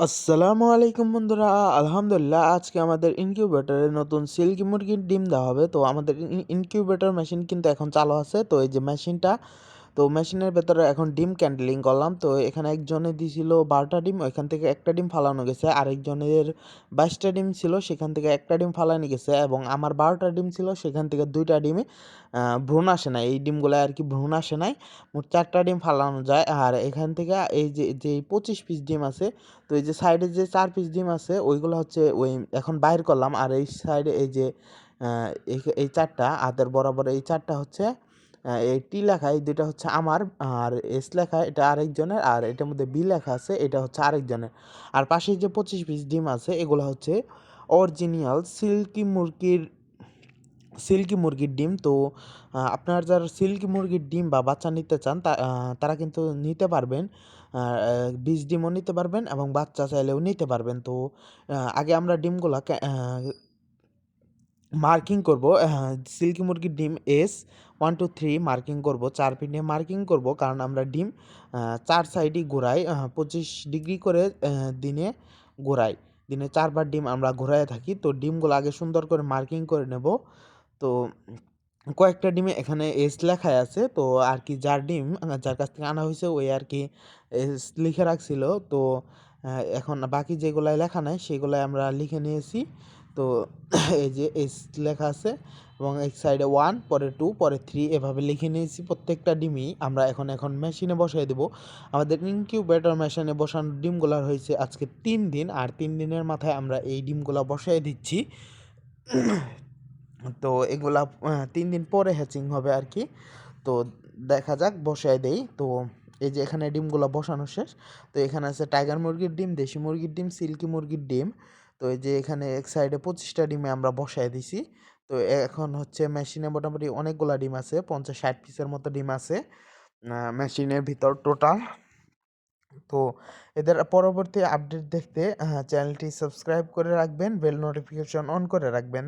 আসসালামু আলাইকুম বন্ধুরা, আলহামদুলিল্লাহ আজকে আমাদের ইনকিউবেটরে নতুন সিল্কি মুরগির ডিম দেওয়া হবে। তো আমাদের ইনকিউবেটার মেশিন কিন্তু এখন চালু আছে। তো এই যে মেশিনটা তো মেশিনের ভেতরে এখন ডিম ক্যান্ডেলিং করলাম। তো এখানে একজনে দিছিল বারোটা ডিম, ওইখান থেকে একটা ডিম ফালানো গেছে। আরেকজনের বাইশটা ডিম ছিল, সেখান থেকে একটা ডিম ফালানো গেছে এবং আমার বারোটা ডিম ছিল, সেখান থেকে দুইটা ডিমে ভ্রূণ আসে নাই। এই ডিমগুলো আর কি ভ্রূণ আসে নাই। মোট চারটা ডিম ফালানো যায়। আর এখান থেকে এই যে যে পঁচিশ পিস ডিম আছে, তো এই যে সাইডে যে চার পিস ডিম আছে, ওইগুলো হচ্ছে ওই এখন বাইর করলাম। আর এই সাইডে এই যে এই চারটা, হাতের বরাবর এই চারটা হচ্ছে টি লেখা, এই হচ্ছে আমার, আর এস লেখা, এটা আরেকজনের, আর এটার মধ্যে বি লেখা আছে, এটা হচ্ছে আরেকজনের। আর পাশে যে পঁচিশ পিস ডিম আছে, এগুলো হচ্ছে অরিজিনাল সিল্কি মুরগির সিল্কি মুরগির ডিম। তো আপনার যারা সিল্কি মুরগির ডিম বা বাচ্চা নিতে চান তারা কিন্তু নিতে পারবেন বীজ ডিমও নিতে পারবেন এবং বাচ্চা চাইলেও নিতে পারবেন। তো আগে আমরা ডিমগুলা মার্কিং করব সিল্কি মুরগির ডিম S one two three marking করব, চার পিনে মার্কিং করব, কারণ আমরা ডিম চার সাইডই ঘোরাই পঁচিশ ডিগ্রি করে দিনে ঘোরাই। দিনে চারবার ডিম আমরা ঘোরায় থাকি, তো ডিমগুলো আগে সুন্দর করে মার্কিং করে নেব। তো কয়েকটা ডিমে এখানে এস লেখাই আছে, তো আর কি যার ডিম যার কাছ থেকে আনা হয়েছে, ওই আর কি এস লিখে রাখছিল। তো এখন বাকি যেগুলাই লেখা নাই, সেগুলাই আমরা লিখে নিয়েছি। তো এই যে এস লেখা আছে এবং এক সাইডে ওয়ান পরে টু পরে থ্রি এভাবে লিখে নিয়েছি প্রত্যেকটা ডিমই। আমরা এখন এখন মেশিনে বসাই দেবো। আমাদের ইনকিউবেটর মেশিনে বসানোর ডিমগুলার হয়েছে আজকে তিন দিন, আর তিন দিনের মাথায় আমরা এই ডিমগুলো বসাই দিচ্ছি। তো এগুলা তিন দিন পরে হ্যাচিং হবে আর কি। তো দেখা যাক বসায় দেই। তো এই যে এখানে ডিমগুলো বসানো শেষ। তো এখানে আছে টাইগার মুরগির ডিম, দেশি মুরগির ডিম, সিল্কি মুরগির ডিম। তো এই যে এখানে এক সাইডে পঁচিশটা ডিমে আমরা বসায় দিছি। তো এখন হচ্ছে মেশিনে মোটামুটি অনেকগুলো ডিম আছে, পঞ্চাশ ষাট পিসের মতো ডিম আছে মেশিনের ভিতর টোটাল তো এদের পরবর্তী আপডেট দেখতে চ্যানেলটি সাবস্ক্রাইব করে রাখবেন বেল নোটিফিকেশন অন করে রাখবেন।